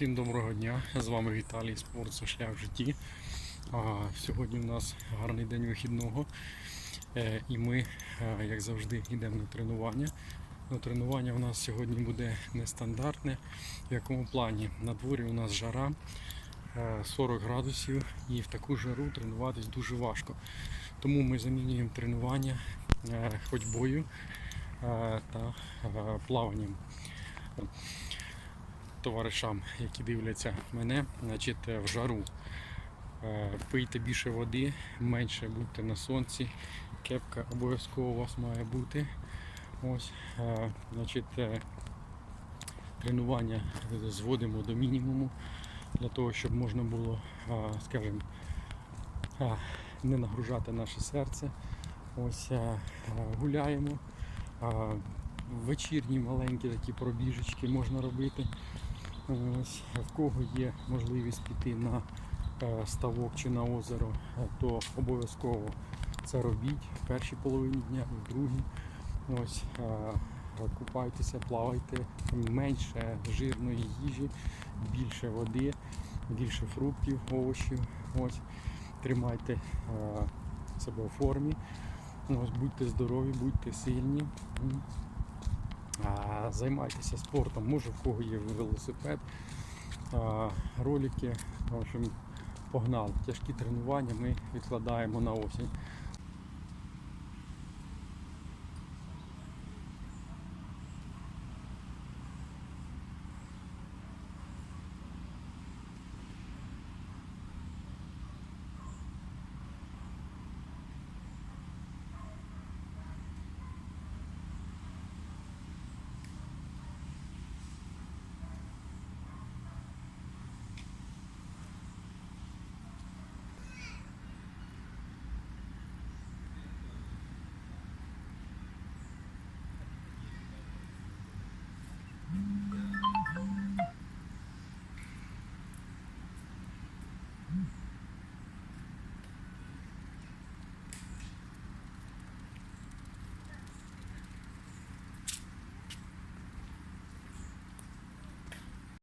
Всім доброго дня! З вами Віталій Спорт це шлях в житті. А, сьогодні у нас гарний день вихідного. Е, і ми, е, як завжди, йдемо на тренування. Ну, тренування у нас сьогодні буде нестандартне. В якому плані? На дворі у нас жара е, 40 градусів і в таку жару тренуватись дуже важко. Тому ми замінюємо тренування е, ходьбою е, та е, плаванням товаришам, які дивляться мене, значить в жару. Е, Пийте більше води, менше будьте на сонці. Кепка обов'язково у вас має бути. Ось, е, значить, е, тренування зводимо до мінімуму для того, щоб можна було, скажімо, не нагружати наше серце. Ось гуляємо. Вечірні маленькі такі пробіжечки можна робити. В кого є можливість піти на е, ставок чи на озеро, е, то обов'язково це робіть в першій половині дня, в другій. Ось, е, купайтеся, плавайте, менше жирної їжі, більше води, більше фруктів, овочів. Ось, тримайте себе в формі. Ось, будьте здорові, будьте сильні. Займайтеся спортом, може в кого є велосипед, ролики. В общем, погнали. Тяжкі тренування ми відкладаємо на осінь.